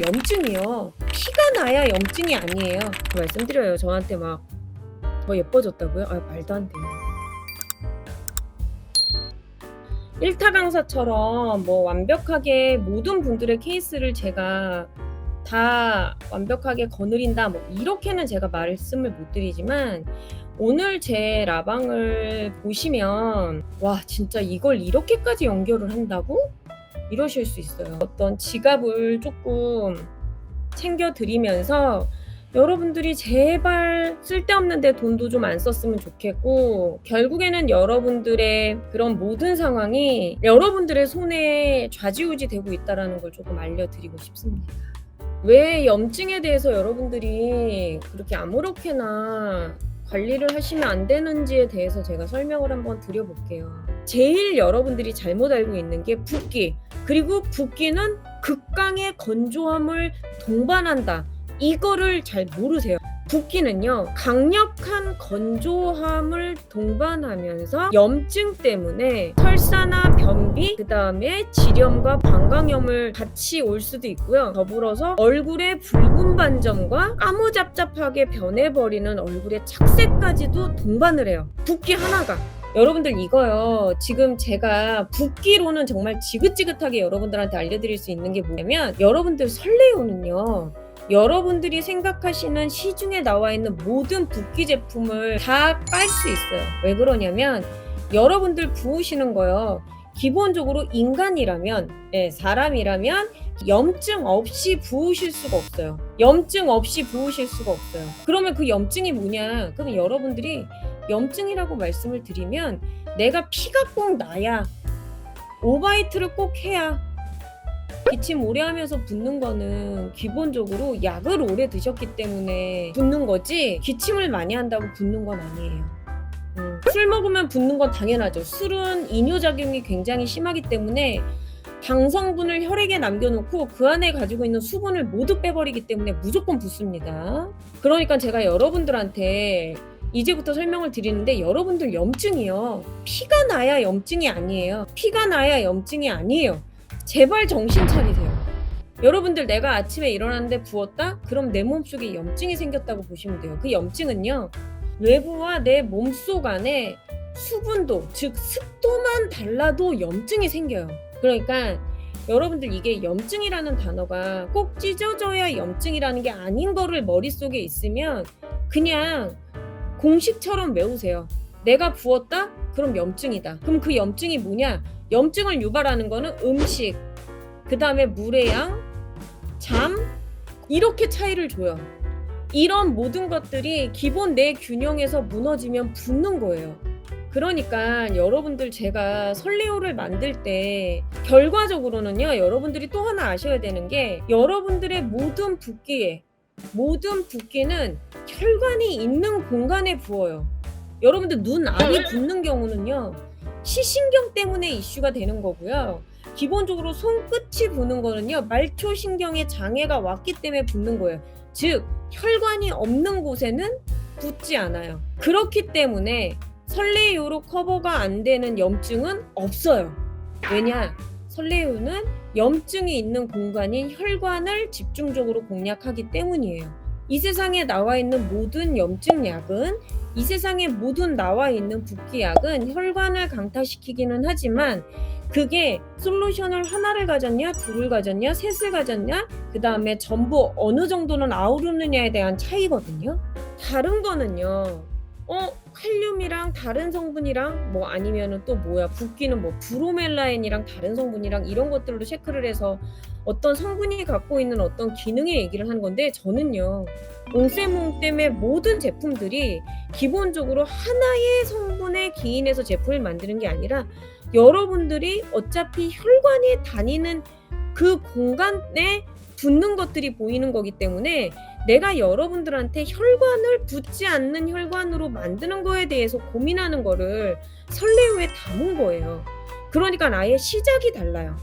염증이요. 피가 나야 염증이 아니에요. 그 말씀드려요. 저한테 막 더 예뻐졌다고요? 아 말도 안 돼요. 일타 강사처럼 뭐 완벽하게 모든 분들의 케이스를 제가 다 완벽하게 거느린다 뭐 이렇게는 제가 말씀을 못 드리지만 오늘 제 라방을 보시면 와 진짜 이걸 이렇게까지 연결을 한다고 이러실 수 있어요. 어떤 지갑을 조금 챙겨 드리면서 여러분들이 제발 쓸데없는데 돈도 좀 안 썼으면 좋겠고 결국에는 여러분들의 그런 모든 상황이 여러분들의 손에 좌지우지 되고 있다라는 걸 조금 알려드리고 싶습니다. 왜 염증에 대해서 여러분들이 그렇게 아무렇게나 관리를 하시면 안 되는지에 대해서 제가 설명을 한번 드려볼게요. 제일 여러분들이 잘못 알고 있는 게 붓기. 그리고 붓기는 극강의 건조함을 동반한다. 이거를 잘 모르세요. 붓기는요, 강력한 건조함을 동반하면서 염증 때문에 설사나 변비, 그 다음에 지렴과 방광염을 같이 올 수도 있고요. 더불어서 얼굴의 붉은 반점과 까무잡잡하게 변해버리는 얼굴의 착색까지도 동반을 해요. 붓기 하나가. 여러분들 이거요. 지금 제가 붓기로는 정말 지긋지긋하게 여러분들한테 알려드릴 수 있는 게 뭐냐면 여러분들 설레오는요. 여러분들이 생각하시는 시중에 나와 있는 모든 붓기 제품을 다 깔 수 있어요. 왜 그러냐면 여러분들 부으시는 거요. 기본적으로 인간이라면, 예, 사람이라면 염증 없이 부으실 수가 없어요. 염증 없이 부으실 수가 없어요. 그러면 그 염증이 뭐냐? 그러면 여러분들이 염증이라고 말씀을 드리면 내가 피가 꼭 나야 오바이트를 꼭 해야 기침 오래 하면서 붓는 거는 기본적으로 약을 오래 드셨기 때문에 붓는 거지 기침을 많이 한다고 붓는 건 아니에요. 음, 술 먹으면 붓는 건 당연하죠. 술은 이뇨작용이 굉장히 심하기 때문에 당성분을 혈액에 남겨놓고 그 안에 가지고 있는 수분을 모두 빼버리기 때문에 무조건 붓습니다. 그러니까 제가 여러분들한테 이제부터 설명을 드리는데 여러분들 염증이요. 피가 나야 염증이 아니에요. 피가 나야 염증이 아니에요. 제발 정신 차리세요. 여러분들 내가 아침에 일어났는데 부었다? 그럼 내 몸속에 염증이 생겼다고 보시면 돼요. 그 염증은요. 외부와 내 몸속 안에 수분도, 즉 습도만 달라도 염증이 생겨요. 그러니까 여러분들 이게 염증이라는 단어가 꼭 찢어져야 염증이라는 게 아닌 거를 머릿속에 있으면 그냥 공식처럼 외우세요. 내가 부었다? 그럼 염증이다. 그럼 그 염증이 뭐냐? 염증을 유발하는 거는 음식, 그 다음에 물의 양, 잠, 이렇게 차이를 줘요. 이런 모든 것들이 기본 내 균형에서 무너지면 붓는 거예요. 그러니까 여러분들 제가 설레오를 만들 때 결과적으로는요 여러분들이 또 하나 아셔야 되는 게 여러분들의 모든 붓기에 모든 붓기는 혈관이 있는 공간에 부어요. 여러분들 눈 알이 붓는 경우는요 시신경 때문에 이슈가 되는 거고요. 기본적으로 손끝이 부는 거는요 말초 신경에 장애가 왔기 때문에 붓는 거예요. 즉 혈관이 없는 곳에는 붓지 않아요. 그렇기 때문에 설레이오로 커버가 안 되는 염증은 없어요. 왜냐? 설레이오는 염증이 있는 공간인 혈관을 집중적으로 공략하기 때문이에요. 이 세상에 나와 있는 모든 염증 약은 이 세상에 모든 나와 있는 붓기 약은 혈관을 강타시키기는 하지만 그게 솔루션을 하나를 가졌냐, 둘을 가졌냐, 셋을 가졌냐, 그 다음에 전부 어느 정도는 아우르느냐에 대한 차이거든요. 다른 거는요. 어 칼륨이랑 다른 성분이랑 뭐 아니면은 또 뭐야? 붓기는 뭐 브로멜라인이랑 다른 성분이랑 이런 것들로 체크를 해서 어떤 성분이 갖고 있는 어떤 기능의 얘기를 하는 건데 저는요 옹세몽 때문에 모든 제품들이 기본적으로 하나의 성분의 기인해서 제품을 만드는 게 아니라 여러분들이 어차피 혈관이 다니는 그 공간에 붙는 것들이 보이는 거기 때문에 내가 여러분들한테 혈관을 붙지 않는 혈관으로 만드는 거에 대해서 고민하는 거를 설레오에 담은 거예요. 그러니까 아예 시작이 달라요.